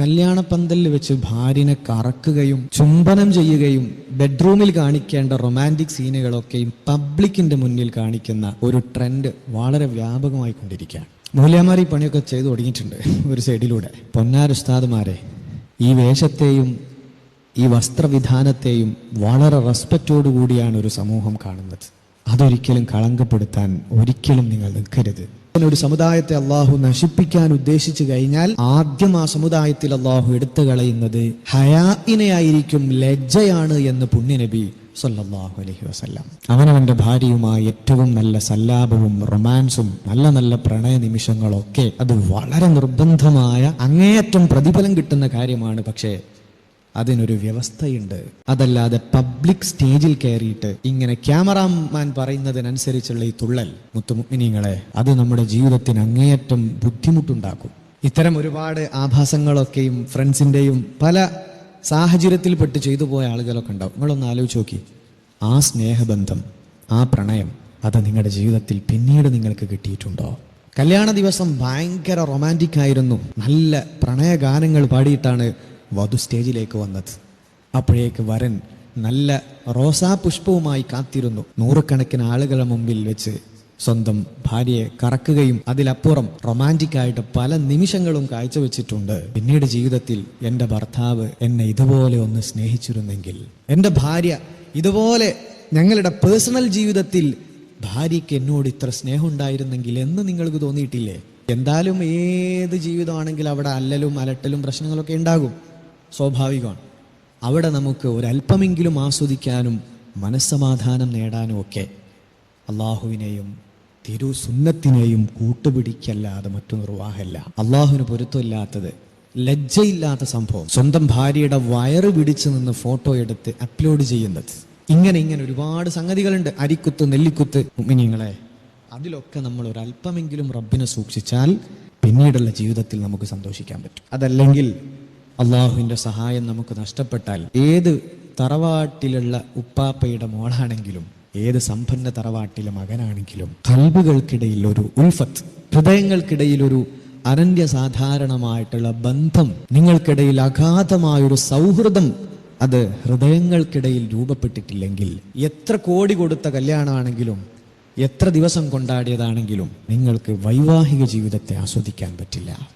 കല്യാണപ്പന്തലിൽ വെച്ച് ഭാര്യനെ കറക്കുകയും ചുംബനം ചെയ്യുകയും ബെഡ്റൂമിൽ കാണിക്കേണ്ട റൊമാന്റിക് സീനുകളൊക്കെയും പബ്ലിക്കിന്റെ മുന്നിൽ കാണിക്കുന്ന ഒരു ട്രെൻഡ് വളരെ വ്യാപകമായി കൊണ്ടിരിക്കുകയാണ്. മൂല്യമാർ ഈ പണിയൊക്കെ ചെയ്തു തുടങ്ങിയിട്ടുണ്ട് ഒരു സൈഡിലൂടെ. പൊന്നാരുസ്താദുമാരെ ഈ വേഷത്തെയും ഈ വസ്ത്രവിധാനത്തെയും വളരെ റെസ്പെക്റ്റോടു കൂടിയാണ് ഒരു സമൂഹം കാണുന്നത്. അതൊരിക്കലും കളങ്കപ്പെടുത്താൻ ഒരിക്കലും നിങ്ങൾ നിൽക്കരുത്. ഒരു സമുദായത്തെ അള്ളാഹു നശിപ്പിക്കാൻ ഉദ്ദേശിച്ചു കഴിഞ്ഞാൽ ആദ്യം ആ സമുദായത്തിൽ അള്ളാഹു എടുത്തു കളയുന്നത് ഹയാഇനെയായിരിക്കും ലജ്ജയാണ് എന്ന് പുണ്യനബി സല്ലാഹു അലഹി വസല്ലം. അവനവന്റെ ഭാര്യയുമായി ഏറ്റവും നല്ല സല്ലാപവും റൊമാൻസും നല്ല നല്ല പ്രണയ നിമിഷങ്ങളൊക്കെ അത് വളരെ നിർബന്ധമായ അങ്ങേയറ്റം പ്രതിഫലം കിട്ടുന്ന കാര്യമാണ്. പക്ഷേ അതിനൊരു വ്യവസ്ഥയുണ്ട്. അതല്ലാതെ പബ്ലിക് സ്റ്റേജിൽ കയറിയിട്ട് ഇങ്ങനെ ക്യാമറാമാൻ പറയുന്നതിനനുസരിച്ചുള്ള ഈ തുള്ളൽ മുത്തുമുഗ്നിങ്ങളെ അത് നമ്മുടെ ജീവിതത്തിന് അങ്ങേയറ്റം ബുദ്ധിമുട്ടുണ്ടാക്കും. ഇത്തരം ഒരുപാട് ആഭാസങ്ങളൊക്കെയും ഫ്രണ്ട്സിന്റെയും പല സാഹചര്യത്തിൽപ്പെട്ട് ചെയ്തു പോയ ആളുകളൊക്കെ ഉണ്ടാവും. നിങ്ങളൊന്ന് ആലോചിച്ച് നോക്കി. ആ സ്നേഹബന്ധം ആ പ്രണയം അത് നിങ്ങളുടെ ജീവിതത്തിൽ പിന്നീട് നിങ്ങൾക്ക് കിട്ടിയിട്ടുണ്ടോ? കല്യാണ ദിവസം ഭയങ്കര റൊമാന്റിക് ആയിരുന്നു. നല്ല പ്രണയഗാനങ്ങൾ പാടിയിട്ടാണ് വധു സ്റ്റേജിലേക്ക് വന്നത്. അപ്പോഴേക്ക് വരൻ നല്ല റോസാ പുഷ്പവുമായി കാത്തിരുന്നു. നൂറുകണക്കിന് ആളുകളുടെ മുമ്പിൽ വെച്ച് സ്വന്തം ഭാര്യയെ കറക്കുകയും അതിലപ്പുറം റൊമാന്റിക് ആയിട്ട് പല നിമിഷങ്ങളും കാഴ്ചവെച്ചിട്ടുണ്ട്. പിന്നീട് ജീവിതത്തിൽ എന്റെ ഭർത്താവ് എന്നെ ഇതുപോലെ ഒന്ന് സ്നേഹിച്ചിരുന്നെങ്കിൽ എന്റെ ഭാര്യ ഇതുപോലെ ഞങ്ങളുടെ പേഴ്സണൽ ജീവിതത്തിൽ ഭാര്യയ്ക്ക് എന്നോട് ഇത്ര സ്നേഹമുണ്ടായിരുന്നെങ്കിൽ എന്ന് നിങ്ങൾക്ക് തോന്നിയിട്ടില്ലേ? എന്തായാലും ഏത് ജീവിതമാണെങ്കിലും അവിടെ അല്ലലും അലട്ടലും പ്രശ്നങ്ങളൊക്കെ ഉണ്ടാകും. സ്വാഭാവികമാണ്. അവിടെ നമുക്ക് ഒരല്പമെങ്കിലും ആസ്വദിക്കാനും മനസ്സമാധാനം നേടാനും ഒക്കെ അള്ളാഹുവിനെയും തിരു സുന്നത്തിനെയും കൂട്ടുപിടിക്കല്ലാതെ മറ്റു നിർവാഹമല്ല. അള്ളാഹുവിന് പൊരുത്തമില്ലാത്തത് ലജ്ജയില്ലാത്ത സംഭവം. സ്വന്തം ഭാര്യയുടെ വയറ് പിടിച്ചു നിന്ന് ഫോട്ടോ എടുത്ത് അപ്ലോഡ് ചെയ്യുന്നത്. ഇങ്ങനെ ഇങ്ങനെ ഒരുപാട് സംഗതികളുണ്ട്. അരിക്കുത്ത് നെല്ലിക്കുത്ത്. മിനിങ്ങളെ അതിലൊക്കെ നമ്മൾ ഒരല്പമെങ്കിലും റബ്ബിനെ സൂക്ഷിച്ചാൽ പിന്നീടുള്ള ജീവിതത്തിൽ നമുക്ക് സന്തോഷിക്കാൻ പറ്റും. അതല്ലെങ്കിൽ അള്ളാഹുവിന്റെ സഹായം നമുക്ക് നഷ്ടപ്പെട്ടാൽ ഏത് തറവാട്ടിലുള്ള ഉപ്പാപ്പയുടെ മോളാണെങ്കിലും ഏത് സമ്പന്ന തറവാട്ടിലെ മകനാണെങ്കിലും കൽബുകൾക്കിടയിൽ ഒരു ഉൽഫത്ത് ഹൃദയങ്ങൾക്കിടയിൽ ഒരു അനന്യ സാധാരണമായിട്ടുള്ള ബന്ധം നിങ്ങൾക്കിടയിൽ അഗാധമായൊരു സൗഹൃദം അത് ഹൃദയങ്ങൾക്കിടയിൽ രൂപപ്പെട്ടിട്ടില്ലെങ്കിൽ എത്ര കോടി കൊടുത്ത കല്യാണമാണെങ്കിലും എത്ര ദിവസം കൊണ്ടാടിയതാണെങ്കിലും നിങ്ങൾക്ക് വൈവാഹിക ജീവിതത്തെ ആസ്വദിക്കാൻ പറ്റില്ല.